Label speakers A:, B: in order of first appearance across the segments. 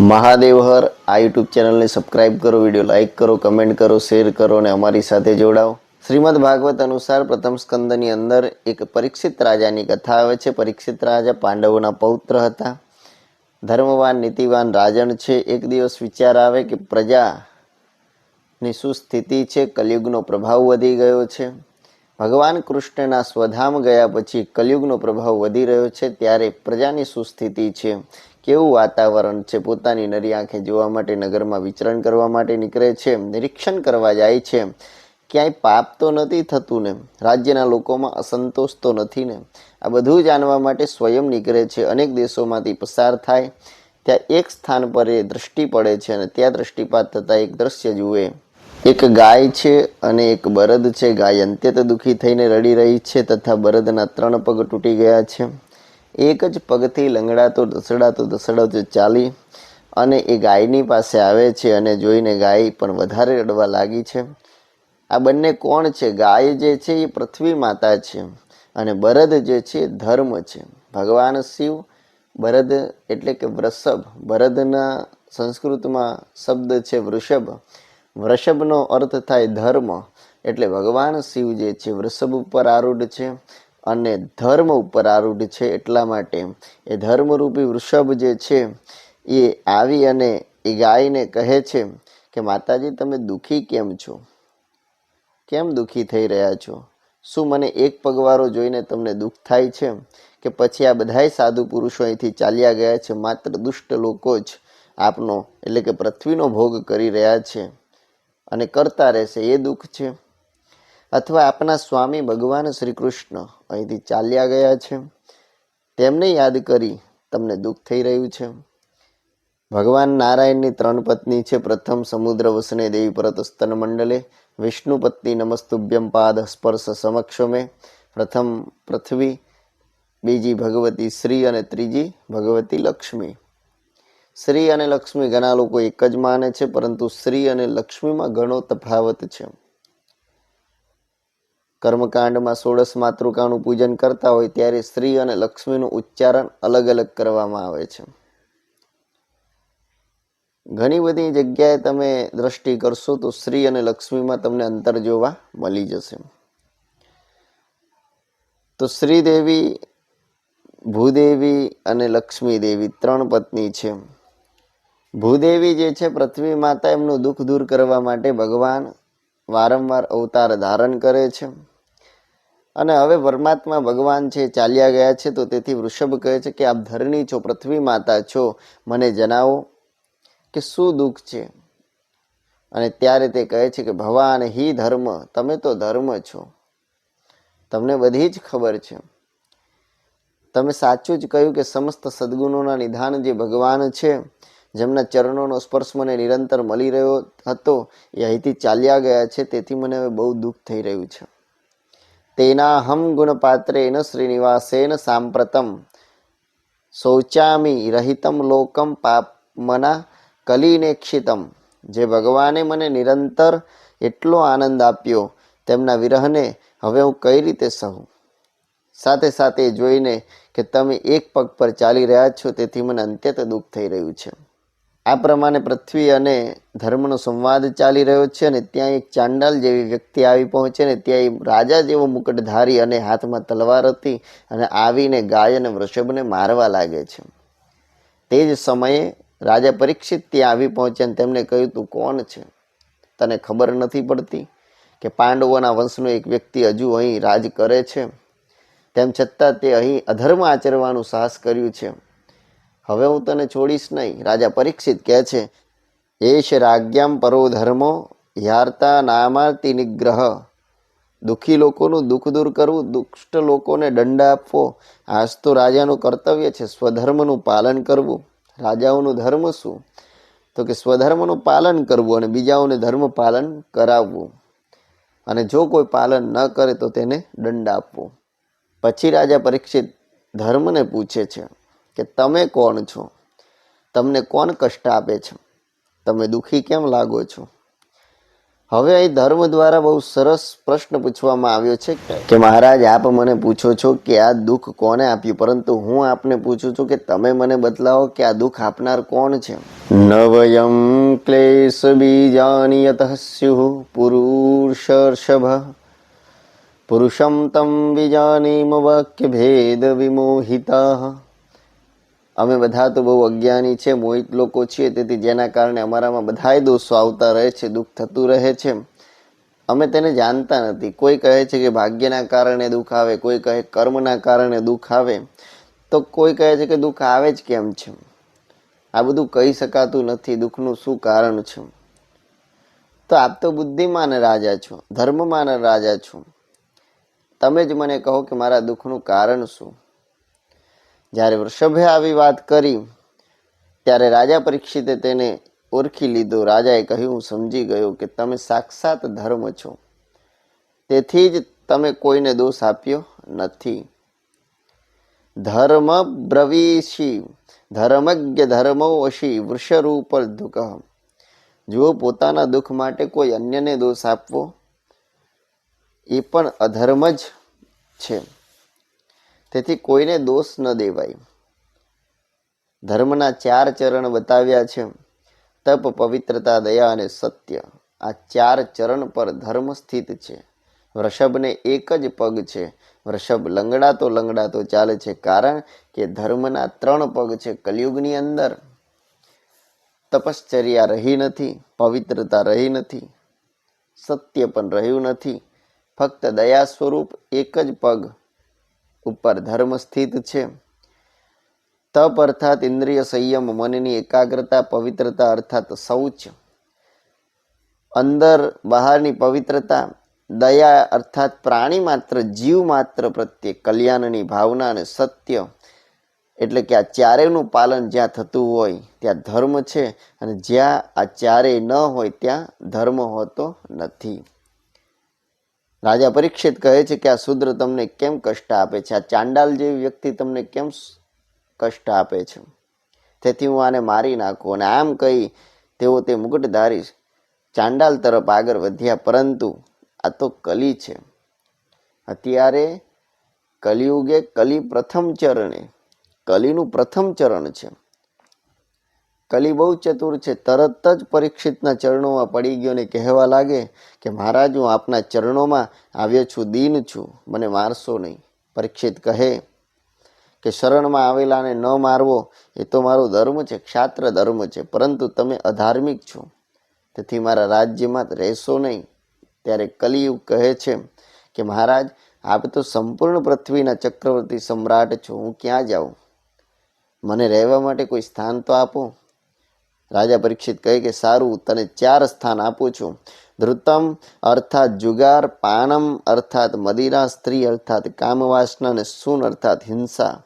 A: મહાદેવ હર આ યુટ્યુબ ચેનલને સબસ્ક્રાઇબ કરો વીડિયો લાઇક કરો કમેન્ટ કરો શેર કરો અને અમારી સાથે જોડાઓ. શ્રીમદ ભાગવત અનુસાર પ્રથમ સ્કંદની અંદર એક પરીક્ષિત રાજાની કથા આવે છે. પરીક્ષિત રાજા પાંડવોના પૌત્ર હતા. ધર્મવાન, નીતિવાન રાજણ છે. એક દિવસ વિચાર આવે કે પ્રજાની શું સ્થિતિ છે, કલયુગનો પ્રભાવ વધી ગયો છે. ભગવાન કૃષ્ણના સ્વધામ ગયા પછી કલયુગનો પ્રભાવ વધી રહ્યો છે, ત્યારે પ્રજાની શું સ્થિતિ છે. કેવું વાતાવરણ છે? પોતાની નરી આંખે જોવા માટે, નગરમાં વિચરણ કરવા માટે નીકળે છે, નિરીક્ષણ કરવા જાય છે. ક્યાંય પાપ તો નથી થતું ને? રાજ્યના લોકોમાં અસંતોષ તો નથી ને? આ બધું જાણવા માટે સ્વયં નીકળે છે. અનેક દેશોમાંથી પસાર થાય, ત્યાં એક સ્થાન પર એ દ્રષ્ટિ પડે છે અને ત્યાં દ્રષ્ટિપાત થતાં એક દ્રશ્ય જુએ. એક ગાય છે અને એક બળદ છે. ગાય અંત્યત દુઃખી થઈને રડી રહી છે તથા બળદના ત્રણ પગ તૂટી ગયા છે. એક જ પગથી લંગડાતો, દસડાતો ઢસડાતો ચાલી અને એ ગાયની પાસે આવે છે અને જોઈને ગાય પણ વધારે રડવા લાગી છે. આ બંને કોણ છે? ગાય જે છે એ પૃથ્વી માતા છે અને બરદ જે છે ધર્મ છે. ભગવાન શિવ, બરદ એટલે કે વૃષભ. બરદના સંસ્કૃતમાં શબ્દ છે વૃષભ. વૃષભનો અર્થ થાય ધર્મ. એટલે ભગવાન શિવ જે છે વૃષભ ઉપર આરૂઢ છે. અને ધર્મ ઉપર આરૂઢ છે એટલા માટે એ ધર્મરૂપી વૃષભ જે છે, એ આવી અને એ ગાયને કહે છે કે, માતાજી, તમે દુઃખી કેમ છો? કેમ દુઃખી થઈ રહ્યા છો? શું મને એક પગવારો જોઈને તમને દુઃખ થાય છે કે પછી આ બધાય સાધુ પુરુષો અહીંથી ચાલ્યા ગયા છે? માત્ર દુષ્ટ લોકો જ આપનો, એટલે કે પૃથ્વીનો ભોગ કરી રહ્યા છે અને કરતા રહેશે. એ દુઃખ છે? અથવા, આપના સ્વામી ભગવાન શ્રી કૃષ્ણ અહીંથી ચાલ્યા ગયા છે. તેમને યાદ કરી, તમને દુઃખ થઈ રહ્યું છે. ભગવાન નારાયણની ત્રણ પત્ની છે. પ્રથમ સમુદ્ર વસને દેવી પરત સ્તન મંડલે. વિષ્ણુ પત્ની નમસ્તુભ્યમ પાદ સ્પર્શ સમક્ષ મેં પ્રથમ પૃથ્વી, બીજી ભગવતી શ્રી અને ત્રીજી ભગવતી લક્ષ્મી. શ્રી અને લક્ષ્મી ઘણા લોકો એક જ માને છે, પરંતુ શ્રી અને લક્ષ્મીમાં ઘણો તફાવત છે. કર્મકાંડમાં સોળસ માતૃકાનું પૂજન કરતા હોય ત્યારે શ્રી અને લક્ષ્મીનું ઉચ્ચારણ અલગ અલગ કરવામાં આવે છે. ઘણી બધી જગ્યાએ તમે દ્રષ્ટિ કરશો તો શ્રી અને લક્ષ્મીમાં તમને અંતર જોવા મળી જશે. તો શ્રીદેવી, ભૂદેવી અને લક્ષ્મી દેવી ત્રણ પત્ની છે. ભૂદેવી જે છે પૃથ્વી માતા, એમનું દુઃખ દૂર કરવા માટે ભગવાન વારંવાર અવતાર ધારણ કરે છે. અને હવે પરમાત્મા ભગવાન છે, ચાલ્યા ગયા છે, તો તેથી વૃષભ કહે છે કે, આપ ધરણી છો, પૃથ્વી માતા છો. મને જણાવો કે શું દુઃખ છે? અને ત્યારે તે કહે છે કે, ભવાન હિ ધર્મ, તમે તો ધર્મ છો. તમને બધી જ ખબર છે. તમે સાચું જ કહ્યું કે, સમસ્ત સદગુણોના નિધાન જે ભગવાન છે જેમના ચરણોનો સ્પર્શ મને નિરંતર મળી રહ્યો હતો, એ અહીંથી ચાલ્યા ગયા છે, તેથી મને હવે બહુ દુઃખ થઈ રહ્યું છે. તેના હમ ગુણપાત્રેન શ્રીનિવાસેન સાંપ્રતમ શૌચામી રહિતમ લોકમ પાપમના કલિનેક્ષિતમ જે ભગવાને મને નિરંતર એટલો આનંદ આપ્યો, તેમના વિરહને હવે હું કઈ રીતે સહું? સાથે સાથે જોઈને કે તમે એક પગ પર ચાલી રહ્યા છો, તેથી મને અત્યંત દુઃખ થઈ રહ્યું છે. આ પ્રમાણે પૃથ્વી અને ધર્મનો સંવાદ ચાલી રહ્યો છે અને ત્યાં એક ચાંડાલ જેવી વ્યક્તિ આવી પહોંચે ને ત્યાં એ રાજા જેવો મુકટધારી અને હાથમાં તલવાર હતી અને આવીને ગાય અને વૃષભને મારવા લાગે છે. તે જ સમયે રાજા પરીક્ષિત ત્યાં આવી પહોંચ્યા અને તેમને કહ્યું, તું કોણ છે? તને ખબર નથી પડતી કે પાંડવોના વંશનો એક વ્યક્તિ હજુ અહીં રાજ કરે છે? તેમ છતાં તે અહીં અધર્મ આચરવાનું સાહસ કર્યું છે. હવે હું તને છોડીશ નહીં. રાજા પરીક્ષિત કહે છે, એશ રાજ્યામ પરો ધર્મો યાર્તા નામાર્તિ નિગ્રહ. દુઃખી લોકોનું દુઃખ દૂર કરવું, દુષ્ટ લોકોને દંડ આપવો, આજ તો રાજાનું કર્તવ્ય છે સ્વધર્મનું પાલન કરવું. રાજાઓનું ધર્મ શું? તો કે સ્વધર્મનું પાલન કરવું અને બીજાઓને ધર્મ પાલન કરાવવું. અને જો કોઈ પાલન ન કરે તો તેને દંડ આપવો. પછી રાજા પરીક્ષિત ધર્મને પૂછે છે કે તમે કોણ છો? તમને કોણ કષ્ટ આપે છે? તમે દુઃખી કેમ લાગો છો? હવે અહીં ધર્મ દ્વારા બહુ સરસ પ્રશ્ન પૂછવામાં આવ્યો છે કે મહારાજ, આપ મને પૂછો છો કે આ દુઃખ કોને આપ્યું? પરંતુ હું આપને પૂછું છું કે તમે મને બતલાવો કે આ દુઃખ આપનાર કોણ છે? નવયમ ક્લેશ બીજાની સ્યુ પુરુષર્ષભ. પુરુષમ તમ બીજાનીમ વાક્ય ભેદ વિમોહિતા. અમે બધા તો બહુ અજ્ઞાની છે, મોહિત લોકો છીએ, તેથી જેના કારણે અમારામાં બધાય દોષો આવતા રહે છે, દુઃખ થતું રહે છે. અમે તેને જાણતા નથી. કોઈ કહે છે કે ભાગ્યના કારણે દુઃખ આવે, કોઈ કહે કર્મના કારણે દુઃખ આવે, તો કોઈ કહે છે કે દુઃખ આવે જ કેમ છે? આ બધું કહી શકાતું નથી, દુઃખનું શું કારણ છે? તો આપ તો બુદ્ધિમાન રાજા છો, ધર્મમાન રાજા છો. તમે જ મને કહો કે મારા દુઃખનું કારણ શું? જ્યારે વૃષભે આવી વાત કરી, ત્યારે રાજા પરીક્ષિતે તેને ઓળખી લીધો. રાજાએ કહ્યું હું સમજી ગયો કે તમે સાક્ષાત ધર્મ છો. તેથી જ તમે કોઈને દોષ આપ્યો નથી. ધર્મ બ્રવીશી, ધર્મજ્ઞ ધર્મો વશી વૃષરૂપ દુઃખ. જો પોતાના દુઃખ માટે કોઈ અન્યને દોષ આપવો એ પણ અધર્મ જ છે. તેથી કોઈને દોષ ન દેવાય. ધર્મના ચાર ચરણ બતાવ્યા છે. તપ, પવિત્રતા, દયા અને સત્ય. આ ચાર ચરણ પર ધર્મ સ્થિત છે. વૃષભને એક જ પગ છે. વૃષભ લંગડાતો લંગડાતો ચાલે છે કારણ કે ધર્મના ત્રણ પગ છે કલયુગની અંદર. તપશ્ચર્યા રહી નથી, પવિત્રતા રહી નથી, સત્ય પણ રહ્યું નથી. ફક્ત દયા સ્વરૂપ એક જ પગ ઉપર ધર્મ સ્થિત છે. તપ અર્થાત ઇન્દ્રિય સંયમ, મનની એકાગ્રતા, પવિત્રતા અર્થાત શૌચ. અંદર બહારની પવિત્રતા, દયા અર્થાત પ્રાણી માત્ર, જીવ માત્ર પ્રત્યે, કલ્યાણની ભાવના અને સત્ય. એટલે કે આ ચારેયનું પાલન જ્યાં થતું હોય, ત્યાં ધર્મ છે અને જ્યાં આ ચારેય ન હોય, ત્યાં ધર્મ હોતો નથી. રાજા પરીક્ષિત કહે છે કે આ શુદ્ર તમને કેમ કષ્ટ આપે છે? આ ચાંડાલ જેવી વ્યક્તિ તમને કેમ કષ્ટ આપે છે? તેથી હું આને મારી નાખું અને આમ કહી તેઓ તે મુગટધારી ચાંડાલ તરફ આગળ વધ્યા. પરંતુ આ તો કલી છે. અત્યારે કલિયુગે કલી પ્રથમ ચરણે, કલીનું પ્રથમ ચરણ છે. કલી બહુ ચતુર છે. તરત જ પરીક્ષિતના ચરણોમાં પડી ગયો ને કહેવા લાગે કે, મહારાજ, હું આપના ચરણોમાં આવ્યો છું, દીન છું. મને મારશો નહીં. પરીક્ષિત કહે કે, શરણમાં આવેલાને ન મારવો, એ તો મારો ધર્મ છે, ક્ષાત્ર ધર્મ છે, પરંતુ તમે અધાર્મિક છો. તેથી મારા રાજ્યમાં રહેશો નહીં. ત્યારે કલિયુગ કહે છે કે, મહારાજ, આપ તો સંપૂર્ણ પૃથ્વીના ચક્રવર્તી સમ્રાટ છો. હું ક્યાં જાઉં? મને રહેવા માટે કોઈ સ્થાન તો આપો. રાજા પરીક્ષિત કહે કે, સારું, તને ચાર સ્થાન આપું છું. ધૃતમ અર્થાત જુગાર, પાનમ અર્થાત મદિરા, સ્ત્રી અર્થાત કામવાસના અને સૂન અર્થાત હિંસા.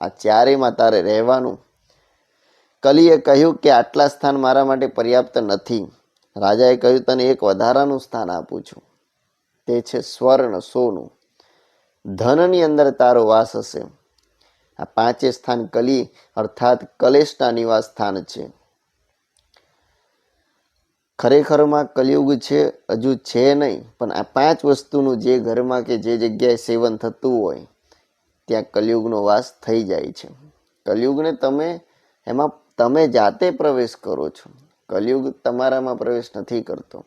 A: આ ચારેયમાં તારે રહેવાનું. કલીએ કહ્યું કે, આટલા સ્થાન મારા માટે પર્યાપ્ત નથી. રાજાએ કહ્યું, તને એક વધારાનું સ્થાન આપું છું. તે છે સ્વર્ણ સોનું. ધનની અંદર તારો વાસ હશે. આ પાંચે સ્થાન કલી અર્થાત કલેશના નિવાસ સ્થાન છે. ખરેખરમાં કલયુગ છે, હજુ છે નહીં, પણ આ પાંચ વસ્તુનું જે ઘરમાં કે જે જગ્યાએ સેવન થતું હોય, ત્યાં કલયુગનો વાસ થઈ જાય છે. કલયુગને તમે, એમાં તમે જાતે પ્રવેશ કરો છો. કલયુગ તમારામાં પ્રવેશ નથી કરતો.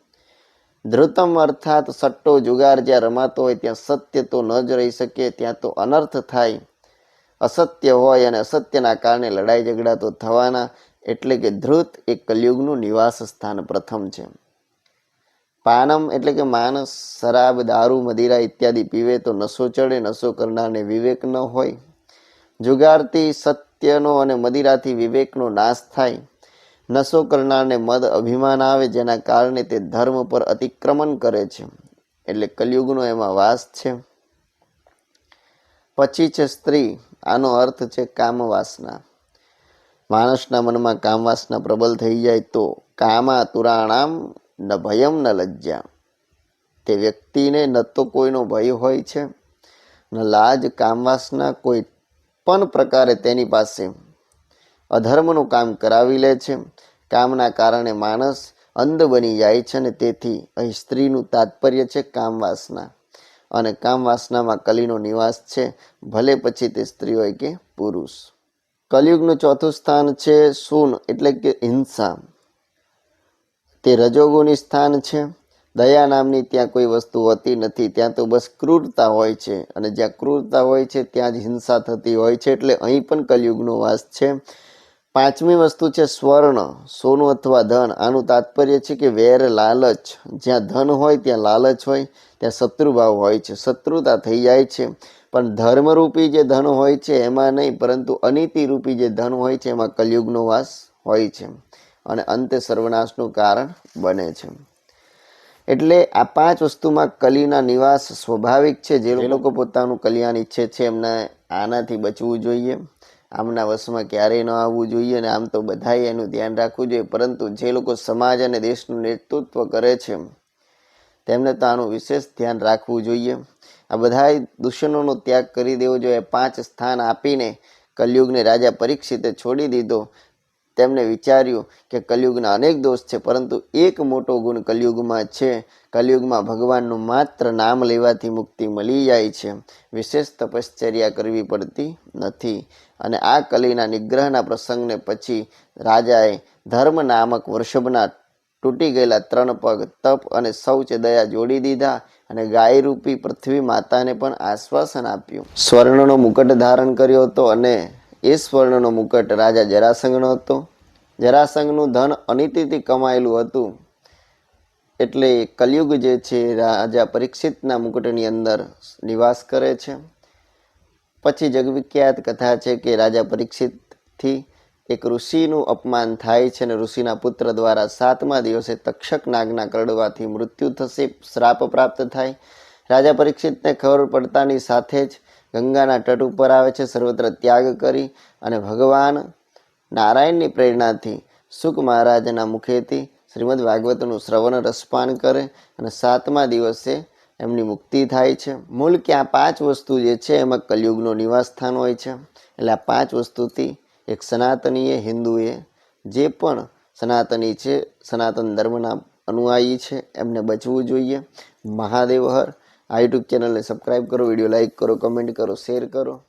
A: ધ્રુતમ અર્થાત સટ્ટો જુગાર જ્યાં રમાતો હોય, ત્યાં સત્ય તો ન જ રહી શકે, ત્યાં તો અનર્થ થાય. અસત્ય હોય અને અસત્યના કારણે લડાઈ ઝઘડા તો થવાના એટલે કે ધ્રુત એ કલયુગનું નિવાસ સ્થાન પ્રથમ છે. પાનમ એટલે કે માણસ શરાબ, દારૂ, મદિરા ઇત્યાદિ પીવે તો નશો ચડે નશો કરનારને વિવેક ન હોય. જુગારથી સત્યનો અને મદિરાથી વિવેકનો નાશ થાય. નશો કરનારને મદ અભિમાન આવે જેના કારણે તે ધર્મ પર અતિક્રમણ કરે છે. એટલે કલયુગનો એમાં વાસ છે. પછી છે સ્ત્રી, આનો અર્થ છે કામવાસના. માણસના મનમાં કામવાસના પ્રબલ થઈ જાય તો કામા તુરાણામ ન ભયમ ન લજ્જા તે વ્યક્તિને ન તો કોઈનો ભય હોય છે, ન લાજ કામવાસના કોઈ પણ પ્રકારે તેની પાસે. અધર્મનું કામ કરાવી લે છે, કામના કારણે માણસ અંધ બની જાય છે અને તેથી અહીં સ્ત્રીનું તાત્પર્ય છે કામવાસના અને કામવાસનામાં કલીનો નિવાસ છે, ભલે પછી તે સ્ત્રી હોય કે પુરુષ. કલયુગનું ચોથું સ્થાન છે શૂન એટલે કે હિંસા. તે રજોગુની સ્થાન છે. દયા નામની ત્યાં કોઈ વસ્તુ હોતી નથી. ત્યાં તો બસ ક્રૂરતા હોય છે અને જ્યાં ક્રૂરતા હોય છે, ત્યાં જ હિંસા થતી હોય છે, એટલે અહીં પણ કલયુગનો વાસ છે. પાંચમી વસ્તુ છે સ્વર્ણ, સોનું અથવા ધન. આનું તાત્પર્ય છે કે વેર લાલચ. જ્યાં ધન હોય, ત્યાં લાલચ હોય, ત્યાં શત્રુભાવ હોય છે. શત્રુતા થઈ જાય છે. પણ ધર્મરૂપી જે ધન હોય છે એમાં નહીં પરંતુ અનિતિરૂપી જે ધન હોય છે એમાં કલયુગનો વાસ હોય છે અને અંતે સર્વનાશનું કારણ બને છે. એટલે આ પાંચ વસ્તુમાં કલીના નિવાસ સ્વાભાવિક છે. જે લોકો પોતાનું કલ્યાણ ઈચ્છે છે એમને આનાથી બચવું જોઈએ. આમના વશમાં ક્યારેય ન આવવું જોઈએ અને આમ તો બધાએ એનું ધ્યાન રાખવું જોઈએ. પરંતુ જે લોકો સમાજ અને દેશનું નેતૃત્વ કરે છે તેમને તો આનું વિશેષ ધ્યાન રાખવું જોઈએ. આ બધા દૂષણોનો ત્યાગ કરી દેવો જોઈએ. પાંચ સ્થાન આપીને કલયુગને રાજા પરીક્ષિતે છોડી દીધો. તેમણે વિચાર્યું કે કલયુગના અનેક દોષ છે, પરંતુ એક મોટો ગુણ કલયુગમાં છે. કલયુગમાં ભગવાનનું માત્ર નામ લેવાથી મુક્તિ મળી જાય છે. વિશેષ તપશ્ચર્યા કરવી પડતી નથી. અને આ કલીના નિગ્રહના પ્રસંગને પછી રાજાએ ધર્મ નામક વૃષભના તૂટી ગયેલા ત્રણ પગ તપ અને શૌચ દયા જોડી દીધા. અને ગાયરૂપી પૃથ્વી માતાને પણ આશ્વાસન આપ્યું. સ્વર્ણનો મુકટ ધારણ કર્યો હતો અને એ સ્વર્ણનો મુકટ રાજા જરાસંઘનો હતો. જરાસંઘનું ધન અનિતિથી કમાયેલું હતું. એટલે કલયુગ જે છે, રાજા પરીક્ષિતના મુકુટની અંદર નિવાસ કરે છે. પછી જગવિખ્યાત કથા છે કે રાજા પરીક્ષિતથી એક ઋષિનું અપમાન થાય છે અને ઋષિના પુત્ર દ્વારા સાતમા દિવસે તક્ષક નાગના કરડવાથી મૃત્યુ થશે, શ્રાપ પ્રાપ્ત થાય. રાજા પરીક્ષિતને ખબર પડતાની સાથે જ ગંગાના તટ ઉપર આવે છે, સર્વત્ર ત્યાગ કરી અને ભગવાન નારાયણની પ્રેરણાથી સુખ મહારાજના મુખેથી શ્રીમદ ભાગવતનું શ્રવણ રસપાન કરે અને સાતમા દિવસે એમની મુક્તિ થાય છે. મૂળ કે આ પાંચ વસ્તુ જે છે, એમાં કલયુગનો નિવાસસ્થાન હોય છે. એટલે આ પાંચ વસ્તુથી એક સનાતનીય હિન્દુએ જે પણ સનાતની છે, સનાતન ધર્મના અનુયાયી છે, એમને બચવું જોઈએ. મહાદેવ હર, આ યુટ્યુબ ચેનલને સબસ્ક્રાઈબ કરો વીડિયો લાઈક કરો કમેન્ટ કરો શેર કરો.